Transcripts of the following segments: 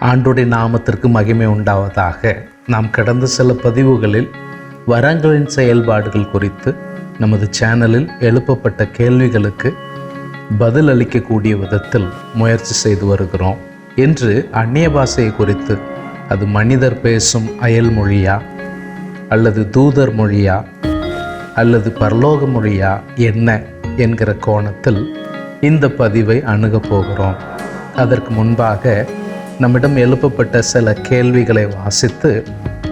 ஆண்டுடைய நாமத்திற்கு மகிமை உண்டாவதாக. நாம் கடந்த சில பதிவுகளில் வரங்களின் செயல்பாடுகள் குறித்து நமது சேனலில் எழுப்பப்பட்ட கேள்விகளுக்கு பதில் அளிக்கக்கூடிய விதத்தில் முயற்சி செய்து வருகிறோம். இன்று அந்நிய பாஷையை குறித்து அது மனிதர் பேசும் அயல் மொழியா அல்லது தூதர் மொழியா அல்லது பரலோக மொழியா என்ன என்கிற கோணத்தில் இந்த பதிவை அணுகப் போகிறோம். அதற்கு முன்பாக நம்மிடம் எழுப்பப்பட்ட சில கேள்விகளை வாசித்து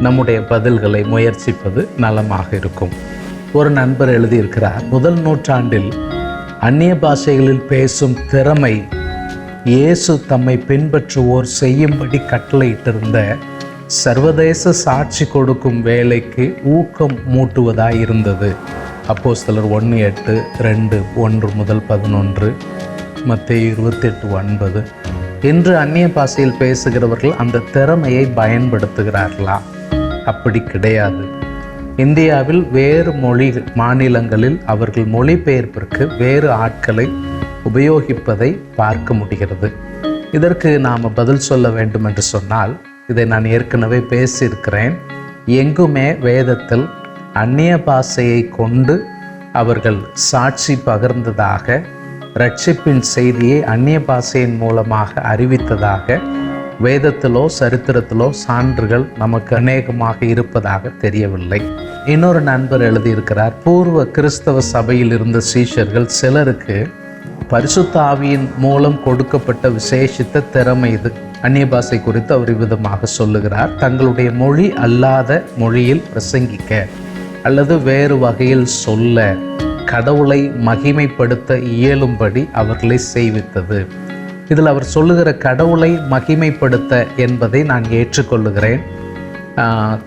நம்முடைய பதில்களை முயற்சிப்பது நலமாக இருக்கும். ஒரு நண்பர் எழுதியிருக்கிறார் முதல் நூற்றாண்டில் அந்நிய பாஷைகளில் பேசும் திறமை இயேசு தம்மை பின்பற்றுவோர் செய்யும்படி கட்டளையிட்டிருந்த சர்வதேச சாட்சி கொடுக்கும் வேலைக்கு ஊக்கம் மூட்டுவதாய் இருந்தது. அப்போ சிலர் ஒன்று எட்டு ரெண்டு ஒன்று முதல் பதினொன்று மற்ற இருபத்தெட்டு ஒன்பது. என்று அந்நிய பாஷையில் பேசுகிறவர்கள் அந்த திறமையை பயன்படுத்துகிறார்களா? அப்படி கிடையாது. இந்தியாவில் வேறு மொழி மாநிலங்களில் அவர்கள் மொழிபெயர்ப்பிற்கு வேறு ஆட்களை உபயோகிப்பதை பார்க்க முடிகிறது. இதற்கு நாம் பதில் சொல்ல வேண்டும் என்று சொன்னால் இதை நான் ஏற்கனவே பேசியிருக்கிறேன். எங்குமே வேதத்தில் அந்நிய பாஷையை கொண்டு அவர்கள் சாட்சி பகிர்ந்ததாக ரட்சிப்பின் செய்தியை அந்நிய பாஷையின் மூலமாக அறிவித்ததாக வேதத்திலோ சரித்திரத்திலோ சான்றுகள் நமக்கு அநேகமாக இருப்பதாக தெரியவில்லை. இன்னொரு நண்பர் எழுதியிருக்கிறார் பூர்வ கிறிஸ்தவ சபையில் இருந்த சீஷர்கள் சிலருக்கு பரிசுத்த ஆவியின் மூலம் கொடுக்கப்பட்ட விசேஷித்த திறமை இது. அந்நிய பாஷை குறித்து அவர் விதமாக சொல்லுகிறார் தங்களுடைய மொழி அல்லாத மொழியில் பிரசங்கிக்க அல்லது வேறு வகையில் சொல்ல கடவுளை மகிமைப்படுத்த இயலும்படி அவர்களை செய்வித்தது. இதில் அவர் சொல்லுகிற கடவுளை மகிமைப்படுத்த என்பதை நான் ஏற்றுக்கொள்ளுகிறேன்.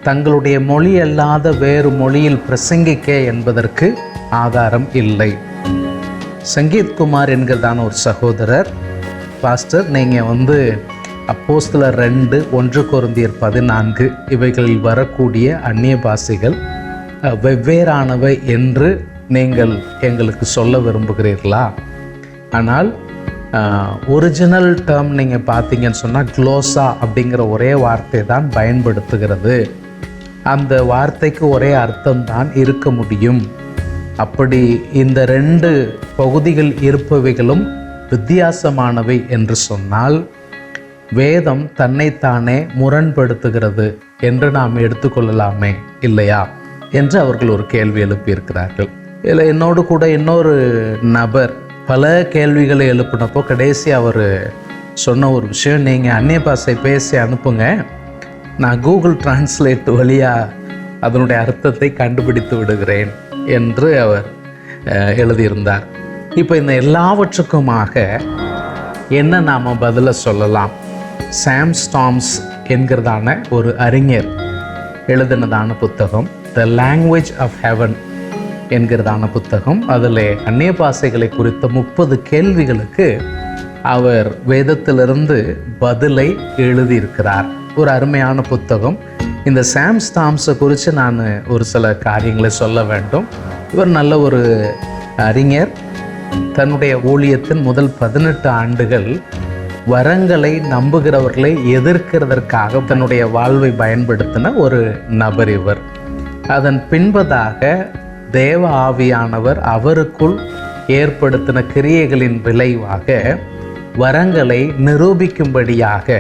தங்களுடைய மொழி அல்லாத வேறு மொழியில் பிரசங்கிக்க என்பதற்கு ஆதாரம் இல்லை. சங்கீத் குமார் என்கிறதான ஒரு சகோதரர் பாஸ்டர் நீங்கள் வந்து அப்போஸ்தில் ரெண்டு ஒன்று குருந்தியர் பதினான்கு இவைகளில் வரக்கூடிய அந்நிய பாஷைகள் வெவ்வேறானவை என்று நீங்கள் எங்களுக்கு சொல்ல விரும்புகிறீர்களா? ஆனால் ஒரிஜினல் டேர்ம் நீங்கள் பார்த்தீங்கன்னு சொன்னால் க்ளோஸா அப்படிங்கிற ஒரே வார்த்தை தான் பயன்படுத்துகிறது. அந்த வார்த்தைக்கு ஒரே அர்த்தம் தான் இருக்க முடியும். அப்படி இந்த ரெண்டு பகுதிகள் இருப்பவைகளும் வித்தியாசமானவை என்று சொன்னால் வேதம் தன்னைத்தானே முரண்படுத்துகிறது என்று நாம் எடுத்துக்கொள்ளலாமே இல்லையா? என்று அவர்கள் ஒரு கேள்வி எழுப்பியிருக்கிறார்கள். இதில் என்னோடு கூட இன்னொரு நபர் பல கேள்விகளை எழுப்பினப்போ கடைசி அவர் சொன்ன ஒரு விஷயம் நீங்கள் அந்நிய பாஷை பேசி அனுப்புங்க. நான் கூகுள் டிரான்ஸ்லேட் வழியாக அதனுடைய அர்த்தத்தை கண்டுபிடித்து விடுகிறேன் என்று அவர் எழுதியிருந்தார். இப்போ இந்த எல்லாவற்றுக்குமாக என்ன நாம் பதிலை சொல்லலாம்? சாம் ஸ்டாம்ஸ் என்கிறதான ஒரு அறிஞர் எழுதினதான புத்தகம் த லாங்குவேஜ் ஆஃப் ஹெவன் என்கிறதான புத்தகம். அதில் அந்நிய பாசைகளை குறித்த முப்பது கேள்விகளுக்கு அவர் வேதத்திலிருந்து பதிலை எழுதியிருக்கிறார். ஒரு அருமையான புத்தகம். இந்த சாம் ஸ்டாம்ஸை குறித்து நான் ஒரு சில காரியங்களை சொல்ல வேண்டும். இவர் நல்ல ஒரு அறிஞர். தன்னுடைய ஊழியத்தின் முதல் பதினெட்டு ஆண்டுகள் வரங்களை நம்புகிறவர்களை எதிர்க்கிறதற்காக தன்னுடைய வாழ்வை பயன்படுத்தின ஒரு நபர் இவர். அதன் பின்பதாக தேவ ஆவியானவர் அவருக்குள் ஏற்படுத்தின கிரியைகளின் விளைவாக வரங்களை நிரூபிக்கும்படியாக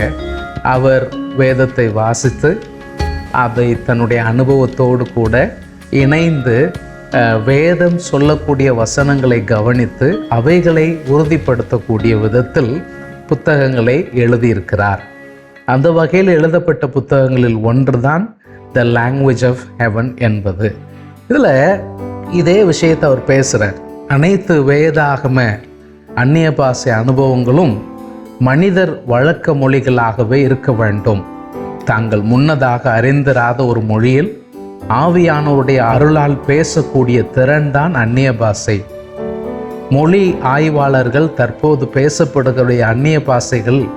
அவர் வேதத்தை வாசித்து அதை தன்னுடைய அனுபவத்தோடு கூட இணைந்து வேதம் சொல்லக்கூடிய வசனங்களை கவனித்து அவைகளை உறுதிப்படுத்தக்கூடிய விதத்தில் புத்தகங்களை எழுதியிருக்கிறார். அந்த வகையில் எழுதப்பட்ட புத்தகங்களில் ஒன்றுதான் த லாங்குவேஜ் ஆஃப் ஹெவன் என்பது. இதில் இதே விஷயத்தை அவர் பேசுகிறார் அனைத்து வேதாகம அந்நிய பாசை அனுபவங்களும் மனிதர் வழக்க மொழிகளாகவே இருக்க வேண்டும். தாங்கள் முன்னதாக அறிந்திராத ஒரு மொழியில் ஆவியானவருடைய அருளால் பேசக்கூடிய திறன்தான் அந்நிய பாசை மொழி ஆய்வாளர்கள் தற்போது பேசப்படுகிற அந்நிய பாஷைகள்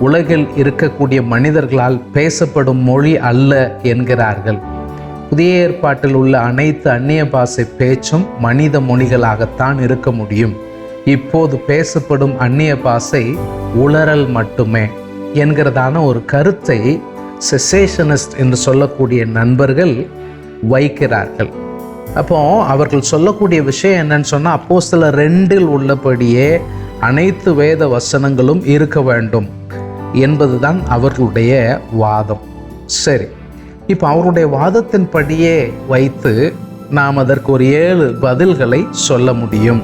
உலகில் இருக்கக்கூடிய மனிதர்களால் பேசப்படும் மொழி அல்ல என்கிறார்கள். புதிய ஏற்பாட்டில் உள்ள அனைத்து அந்நிய பாஷை பேச்சும் மனித மொழிகளாகத்தான் இருக்க முடியும். இப்போது பேசப்படும் அந்நிய பாஷை உளறல் மட்டுமே என்கிறதான ஒரு கருத்தை செசேஷனிஸ்ட் என்று சொல்லக்கூடிய நண்பர்கள் வைக்கிறார்கள். அப்போ அவர்கள் சொல்லக்கூடிய விஷயம் என்னன்னு சொன்னால் அப்போ சில ரெண்டில் உள்ளபடியே அனைத்து வேத வசனங்களும் இருக்க வேண்டும் என்பதுதான் அவர்களுடைய வாதம். சரி. இப்போ அவருடைய வாதத்தின்படியே வைத்து நாம் அதற்கு ஒரு ஏழு பதில்களை சொல்ல முடியும்.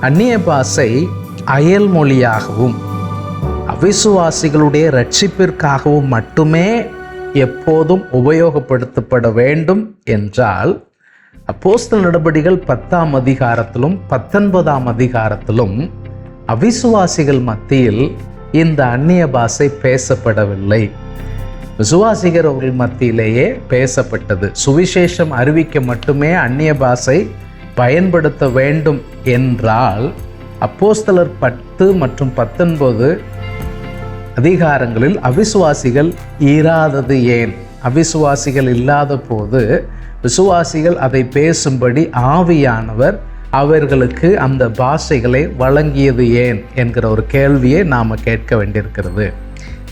அந்நிய பாஷை அயல் மொழியாகவும் அவிசுவாசிகளுடைய ரட்சிப்பிற்காகவும் மட்டுமே எப்போதும் உபயோகப்படுத்தப்பட வேண்டும் என்றால் அப்போஸ்தல் நடபடிகள் பத்தாம் அதிகாரத்திலும் பத்தொன்பதாம் அதிகாரத்திலும் அவிசுவாசிகள் மத்தியில் இந்த அந்நிய பாஷை பேசப்படவில்லை. விசுவாசிகர் அவர்கள் மத்தியிலேயே பேசப்பட்டது. சுவிசேஷம் அறிவிக்க மட்டுமே அந்நிய பாஷை பயன்படுத்த வேண்டும் என்றால் அப்போஸ்தலர் பத்து மற்றும் பத்தொன்பது அதிகாரங்களில் அவிசுவாசிகள் இராதது ஏன்? அவிசுவாசிகள் இல்லாத போது விசுவாசிகள் அதை பேசும்படி ஆவியானவர் அவர்களுக்கு அந்த பாஷைகளை வழங்கியது ஏன்? என்கிற ஒரு கேள்வியை நாம் கேட்க வேண்டியிருக்கிறது.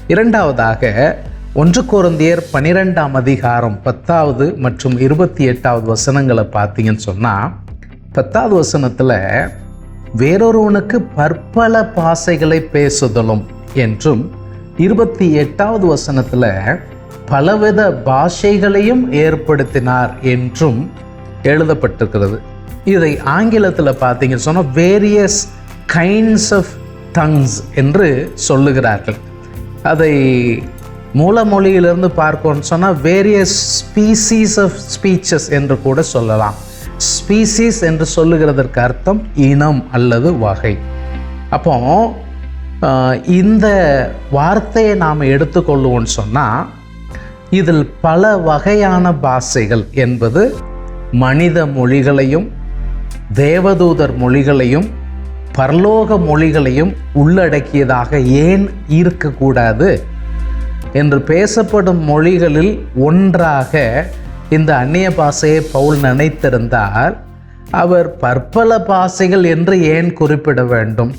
இரண்டாவதாக ஒன்று குழந்தையர் பனிரெண்டாம் அதிகாரம் பத்தாவது மற்றும் இருபத்தி எட்டாவது வசனங்களை பார்த்தீங்கன்னு சொன்னால் பத்தாவது வசனத்தில் வேறொருவனுக்கு பற்பல பாசைகளை பேசுதலும் என்றும் இருபத்தி எட்டாவது வசனத்தில் பலவித பாஷைகளையும் ஏற்படுத்தினார் என்றும் எழுதப்பட்டிருக்கிறது. இதை ஆங்கிலத்தில் பார்த்தீங்கன்னு சொன்னால் வேரியஸ் கைண்ட்ஸ் ஆஃப் டங்ஸ் என்று சொல்லுகிறார்கள். அதை மூலமொழியிலிருந்து பார்க்கணும்னு சொன்னால் வேரியஸ் ஸ்பீசீஸ் ஆஃப் ஸ்பீச்சஸ் என்று கூட சொல்லலாம். ஸ்பீசிஸ் என்று சொல்லுகிறதற்கு அர்த்தம் இனம் அல்லது வகை. அப்போ இந்த வார்த்தையை நாம் எடுத்துக்கொள்ளுவோம்னு சொன்னால் இதில் பல வகையான பாஷைகள் என்பது மனித மொழிகளையும் தேவதூதர் மொழிகளையும் பரலோக மொழிகளையும் உள்ளடக்கியதாக ஏன் இருக்கக்கூடாது? என்று பேசப்படும் மொழிகளில் ஒன்றாக இந்த அந்நிய பாஷையை பவுல் நினைத்திருந்தால் அவர் பற்பல பாஷைகள் என்று ஏன் குறிப்பிட வேண்டும்?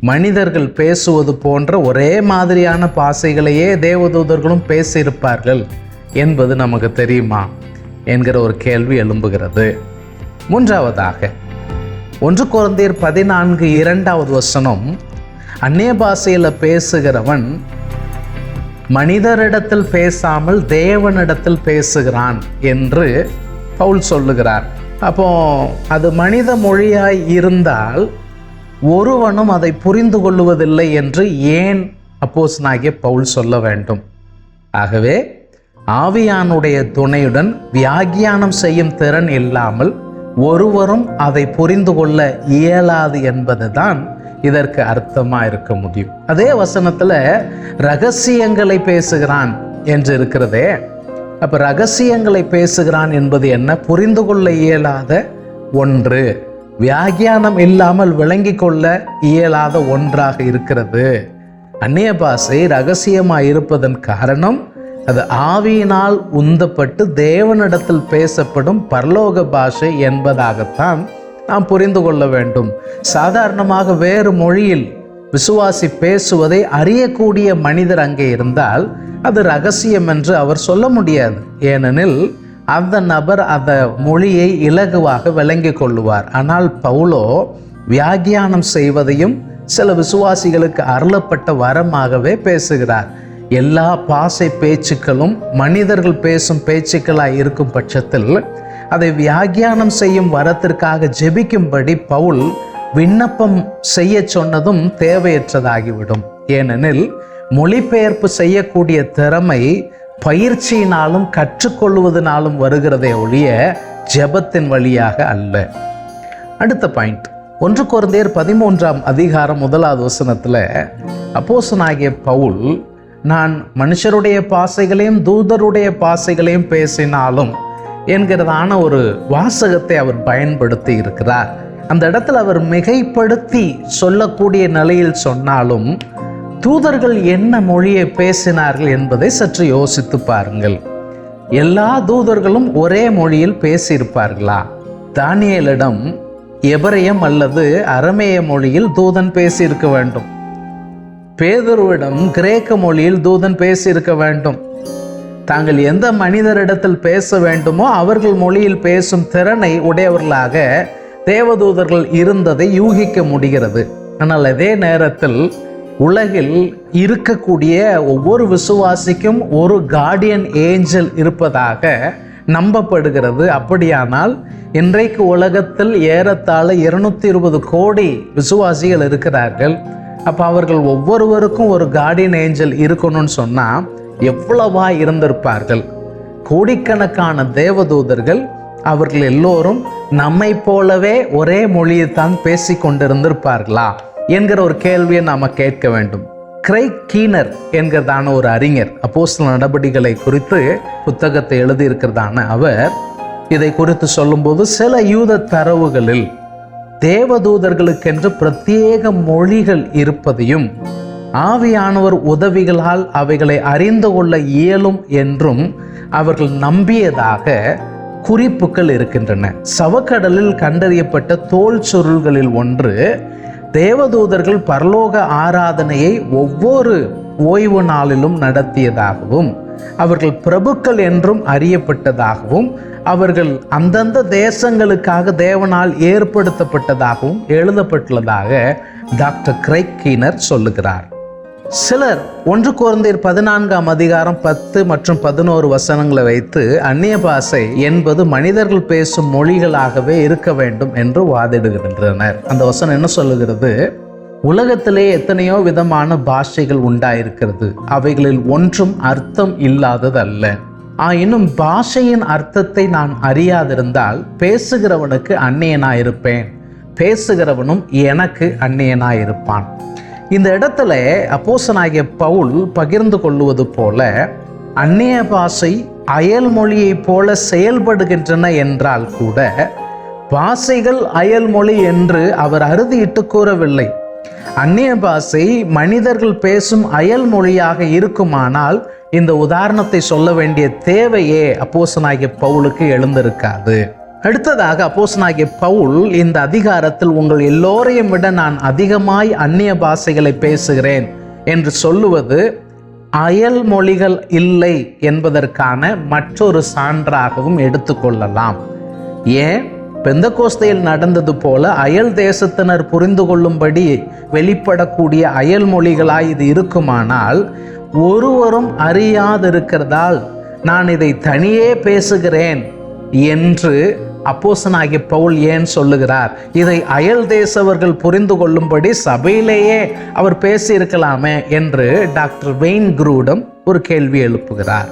மனிதர்கள் பேசுவது போன்ற ஒரே மாதிரியான பாசைகளையே தேவதூதர்களும் பேசியிருப்பார்கள் என்பது நமக்கு தெரியுமா? என்கிற ஒரு கேள்வி எழும்புகிறது. மூன்றாவதாக ஒன்று குழந்தையர் பதினான்கு இரண்டாவது வசனம் அந்நிய பாஷையில் பேசுகிறவன் மனிதரிடத்தில் பேசாமல் தேவனிடத்தில் பேசுகிறான் என்று பவுல் சொல்லுகிறார். அப்போ அது மனித மொழியாய் இருந்தால் ஒருவனும் அதை புரிந்து கொள்ளுவதில்லை என்று ஏன் அப்போஸ்தலனாகிய பவுல் சொல்ல வேண்டும்? ஆகவே ஆவியானுடைய துணையுடன் வியாக்கியானம் செய்யும் திறன் இல்லாமல் ஒருவரும் அதை புரிந்து கொள்ள இயலாது என்பதுதான் இதற்கு அர்த்தமாக இருக்க முடியும். அதே வசனத்தில் ரகசியங்களை பேசுகிறான் என்று இருக்கிறதே. அப்போ ரகசியங்களை பேசுகிறான் என்பது என்ன? புரிந்து கொள்ள இயலாத ஒன்று. வியாக்கியானம் இல்லாமல் விளங்கி கொள்ள இயலாத ஒன்றாக இருக்கிறது. அந்நிய பாசை ரகசியமாக இருப்பதன் காரணம் அது ஆவியினால் உந்தப்பட்டு தேவனிடத்தில் பேசப்படும் பரலோக பாஷை என்பதாகத்தான் நாம் புரிந்து கொள்ள வேண்டும். சாதாரணமாக வேறு மொழியில் விசுவாசி பேசுவதை அறியக்கூடிய மனிதர் அங்கே இருந்தால் அது ரகசியம் என்று அவர் சொல்ல முடியாது. ஏனெனில் அந்த நபர் அந்த மொழியை இலகுவாக விளங்கிக் கொள்ளுவார். ஆனால் பவுலோ வியாக்கியானம் செய்வதையும் சில விசுவாசிகளுக்கு அருளப்பட்ட வரமாகவே பேசுகிறார். எல்லா பாசை பேச்சுக்களும் மனிதர்கள் பேசும் பேச்சுக்களாக இருக்கும் பட்சத்தில் அதை வியாகியானம் செய்யும் வரத்திற்காக ஜெபிக்கும்படி பவுல் விண்ணப்பம் செய்ய சொன்னதும் தேவையற்றதாகிவிடும். ஏனெனில் மொழிபெயர்ப்பு செய்யக்கூடிய திறமை பயிற்சியினாலும் கற்றுக்கொள்வதனாலும் வருகிறதே ஒழிய ஜெபத்தின் வழியாக அல்ல. அடுத்த பாயிண்ட். ஒன்று குழந்தையர் பதிமூன்றாம் அதிகாரம் முதலாவது வசனத்தில் அப்போசனாகிய பவுல் நான் மனுஷருடைய பாசைகளையும் தூதருடைய பாசைகளையும் பேசினாலும் என்கிறதான ஒரு வாசகத்தை அவர் பயன்படுத்தி இருக்கிறார். அந்த இடத்துல அவர் மிகைப்படுத்தி சொல்லக்கூடிய நிலையில் சொன்னாலும் தூதர்கள் என்ன மொழியை பேசினார்கள் என்பதை சற்று யோசித்து பாருங்கள். எல்லா தூதர்களும் ஒரே மொழியில் பேசியிருப்பார்களா? தானியலிடம் எபிரயம் அல்லது அரமேய மொழியில் தூதன் பேசியிருக்க வேண்டும். பேதுருவிடம் கிரேக்க மொழியில் தூதன் பேசியிருக்க வேண்டும். தாங்கள் எந்த மனிதரிடத்தில் பேச வேண்டுமோ அவர்கள் மொழியில் பேசும் திறனை உடையவர்களாக தேவதூதர்கள் இருந்ததை யூகிக்க முடிகிறது. ஆனால் அதே நேரத்தில் உலகில் இருக்கக்கூடிய ஒவ்வொரு விசுவாசிக்கும் ஒரு கார்டியன் ஏஞ்சல் இருப்பதாக நம்பப்படுகிறது. அப்படியானால் இன்றைக்கு உலகத்தில் ஏறத்தாழ இருநூத்தி இருபது கோடி விசுவாசிகள் இருக்கிறார்கள். அப்போ அவர்கள் ஒவ்வொருவருக்கும் ஒரு கார்டியன் ஏஞ்சல் இருக்கணும்னு சொன்னால் எவ்வளவா இருந்திருப்பார்கள்? கோடிக்கணக்கான தேவதூதர்கள் அவர்கள் எல்லோரும் நம்மை போலவே ஒரே மொழியை தான் பேசி கொண்டிருந்திருப்பார்களா என்கிற ஒரு கேள்வியை நாம் கேட்க வேண்டும். கிரைக் கீனர் என்கிறதான ஒரு அறிஞர் அப்போஸ்தல நடவடிக்கைகளை குறித்து புத்தகத்தை எழுதியிருக்கிறதான அவர் இதை குறித்து சொல்லும்போது சில யூத தரவுகளில் தேவதூதர்களுக்கென்று பிரத்யேக மொழிகள் இருப்பதையும் ஆவியானவர் உதவிகளால் அவைகளை அறிந்து கொள்ள இயலும் என்றும் அவர்கள் நம்பியதாக குறிப்புகள் இருக்கின்றன. சவக்கடலில் கண்டறியப்பட்ட தோல் சுருள்களில் ஒன்று தேவதூதர்கள் பரலோக ஆராதனையை ஒவ்வொரு ஓய்வு நாளிலும் நடத்தியதாகவும் அவர்கள் பிரபுக்கள் என்றும் அறியப்பட்டதாகவும் அவர்கள் அந்தந்த தேசங்களுக்காக தேவனால் ஏற்படுத்தப்பட்டதாகவும் எழுதப்பட்டுள்ளதாக டாக்டர் கிரைக் கீனர் சொல்லுகிறார். சிலர் ஒன்று குழந்தையர் பதினான்காம் அதிகாரம் பத்து மற்றும் பதினோரு வசனங்களை வைத்து அந்நிய பாசை என்பது மனிதர்கள் பேசும் மொழிகளாகவே இருக்க வேண்டும் என்று வாதிடுகின்றனர். அந்த வசனம் என்ன சொல்லுகிறது? உலகத்திலே எத்தனையோ விதமான பாஷைகள் உண்டாயிருக்கிறது. அவைகளில் ஒன்றும் அர்த்தம் இல்லாததல்ல. ஆயினும் பாஷையின் அர்த்தத்தை நான் அறியாதிருந்தால் பேசுகிறவனுக்கு அந்நியனாயிருப்பேன். பேசுகிறவனும் எனக்கு அந்நியனாயிருப்பான். இந்த இடத்துல அப்போசனாகிய பவுல் பகிர்ந்து கொள்ளுவது போல அந்நிய பாஷை அயல் மொழியைப் போல செயல்படுகின்றன என்றால் கூட பாஷைகள் அயல் மொழி என்று அவர் அறுதியிட்டு கூறவில்லை. அந்நிய பாசை மனிதர்கள் பேசும் அயல் மொழியாக இருக்குமானால் இந்த உதாரணத்தை சொல்ல வேண்டிய தேவையே அப்போசனாகிய பவுலுக்கு எழுந்திருக்காது. அடுத்ததாக அப்போசனாகிய பவுல் இந்த அதிகாரத்தில் உங்கள் எல்லோரையும் விட நான் அதிகமாய் அந்நிய பாஷைகளை பேசுகிறேன் என்று சொல்லுவது அயல் மொழிகள் இல்லை என்பதற்கான மற்றொரு சான்றாகவும் எடுத்துக்கொள்ளலாம் ஏன்? பெந்தகோஸ்தையில் நடந்தது போல அயல் தேசத்தினர் புரிந்து கொள்ளும்படி வெளிப்படக்கூடிய அயல் மொழிகளாய் இது இருக்குமானால் ஒருவரும் அறியாதிருக்கிறதால் நான் இதை தனியே பேசுகிறேன் என்று அப்போசனாகிய பவுல் ஏன் சொல்லுகிறார்? இதை அயல் தேசவர்கள் புரிந்து கொள்ளும்படி சபையிலேயே அவர் பேசியிருக்கலாமே என்று டாக்டர் வெயின் குரூடம் ஒரு கேள்வி எழுப்புகிறார்.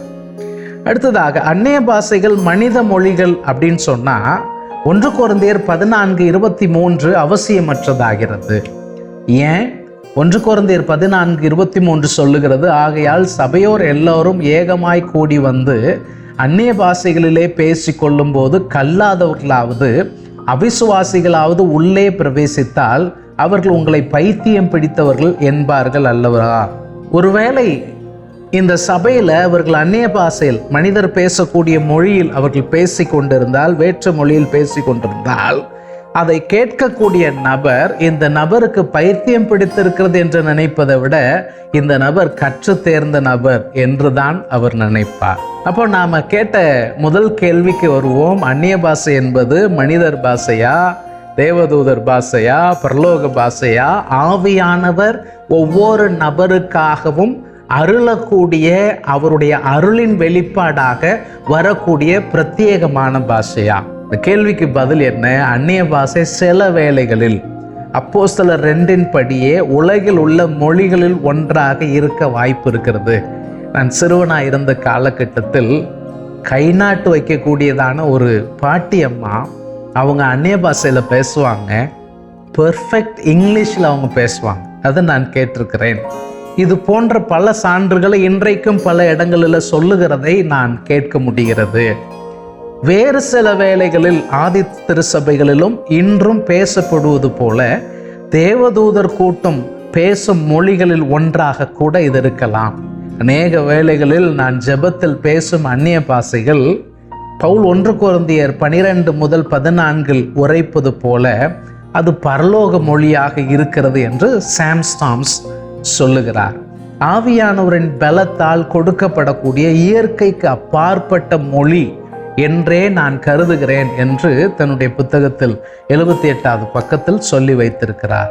அடுத்ததாக அந்நிய பாஷைகள் மனித மொழிகள் அப்படின்னு சொன்னால் ஒன்று குழந்தையர் பதினான்கு இருபத்தி மூன்று அவசியமற்றதாகிறது. ஏன்? ஒன்று குழந்தையர் பதினான்கு இருபத்தி மூன்று சொல்லுகிறது ஆகையால் சபையோர் எல்லோரும் ஏகமாய் கூடி வந்து அந்நிய பாஷைகளிலே பேசி கொள்ளும்போது கல்லாதவர்களாவது அவிசுவாசிகளாவது உள்ளே பிரவேசித்தால் அவர்கள் உங்களை பைத்தியம் பிடித்தவர்கள் என்பார்கள் அல்லவா? ஒருவேளை இந்த சபையில் அவர்கள் அந்நிய பாஷையில் மனிதர் பேசக்கூடிய மொழியில் அவர்கள் பேசி கொண்டிருந்தால் வேற்று மொழியில் பேசி கொண்டிருந்தால் அதை கேட்கக்கூடிய நபர் இந்த நபருக்கு பைத்தியம் பிடித்திருக்கிறது என்று நினைப்பதை விட இந்த நபர் கற்று தேர்ந்த நபர் என்றுதான் அவர் நினைப்பார். அப்போ நாம கேட்ட முதல் கேள்விக்கு வருவோம். அந்நிய பாஷை என்பது மனிதர் பாஷையா தேவதூதர் பாஷையா பிரலோக பாஷையா? ஆவியானவர் ஒவ்வொரு நபருக்காகவும் அருளக்கூடிய அவருடைய அருளின் வெளிப்பாடாக வரக்கூடிய பிரத்யேகமான பாஷையா? இந்த கேள்விக்கு பதில் என்ன? அந்நிய பாஷை சில வேளைகளில் அப்போ சில ரெண்டின் படியே உலகில் உள்ள மொழிகளில் ஒன்றாக இருக்க வாய்ப்பு இருக்கிறது. நான் சிறுவனாக இருந்த காலகட்டத்தில் கை நாட்டு வைக்கக்கூடியதான ஒரு பாட்டி அம்மா அவங்க அந்நிய பாஷையில் பேசுவாங்க. பெர்ஃபெக்ட் இங்கிலீஷில் அவங்க பேசுவாங்க. அதை நான் கேட்டிருக்கிறேன். இது போன்ற பல சான்றுகளை இன்றைக்கும் பல இடங்களில் சொல்லுகிறதை நான் கேட்க முடிகிறது. வேறு சில வேளைகளில் ஆதி திருச்சபைகளிலும் இன்றும் பேசப்படுவது போல தேவதூதர் கூட்டம் பேசும் மொழிகளில் ஒன்றாக கூட இது இருக்கலாம். அநேக வேளைகளில் நான் ஜெபத்தில் பேசும் அந்நிய பாசைகள் பவுல் ஒன்று குழந்தையர் பனிரெண்டு முதல் பதினான்கில் உரைப்பது போல அது பரலோக மொழியாக இருக்கிறது என்று சாம் ஸ்டாம்ஸ் சொல்லுகிறார். ஆவியானவரின் பலத்தால் கொடுக்கப்படக்கூடிய இயற்கைக்கு அப்பாற்பட்ட மொழி என்றே நான் கருதுகிறேன் என்று தன்னுடைய புத்தகத்தில் எழுபத்தி எட்டாவது பக்கத்தில் சொல்லி வைத்திருக்கிறார்.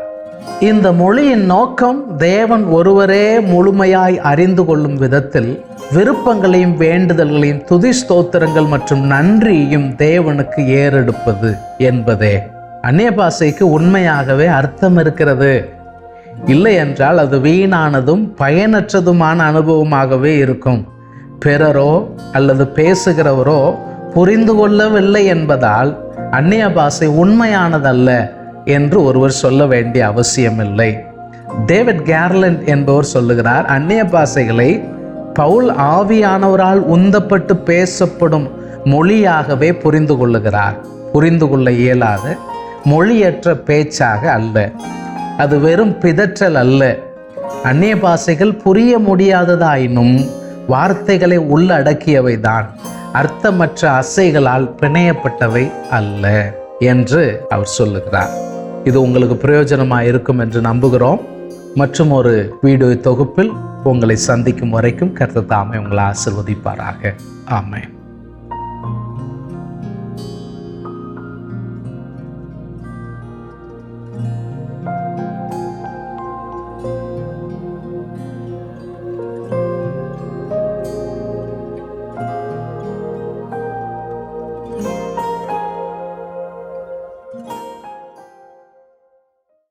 இந்த மொழியின் நோக்கம் தேவன் ஒருவரே முழுமையாய் அறிந்து கொள்ளும் விதத்தில் விருப்பங்களையும் வேண்டுதல்களையும் துதி ஸ்தோத்திரங்கள் மற்றும் நன்றியையும் தேவனுக்கு ஏறெடுப்பது என்பதே. அந்நிய பாசைக்கு உண்மையாகவே அர்த்தம் இருக்கிறது. இல்லை என்றால் அது வீணானதும் பயனற்றதுமான அனுபவமாகவே இருக்கும். பிறரோ அல்லது பேசுகிறவரோ புரிந்து கொள்ளவில்லை என்பதால் அந்நிய பாஷை உண்மையானதல்ல என்று ஒருவர் சொல்ல வேண்டிய அவசியமில்லை. டேவிட் கேர்லண்ட் என்பவர் சொல்லுகிறார் அந்நிய பாஷைகளை பவுல் ஆவியானவரால் உந்தப்பட்டு பேசப்படும் மொழியாகவே புரிந்து கொள்ளுகிறார். புரிந்து கொள்ள இயலாத மொழியற்ற பேச்சாக அல்ல. அது வெறும் பிதற்றல் அல்ல. அந்நிய பாஷைகள் புரிய முடியாததாயினும் வார்த்தைகளை உள்ளடக்கியவைதான். அர்த்தமற்ற அசைகளால் பிணையப்பட்டவை அல்ல என்று அவர் சொல்லுகிறார். இது உங்களுக்கு பிரயோஜனமாக இருக்கும் என்று நம்புகிறோம். மற்றும் ஒரு வீடியோ தொகுப்பில் உங்களை சந்திக்கும் வரைக்கும் கருத்து தாமே உங்களை ஆசிர்வதிப்பாராக. ஆமாம்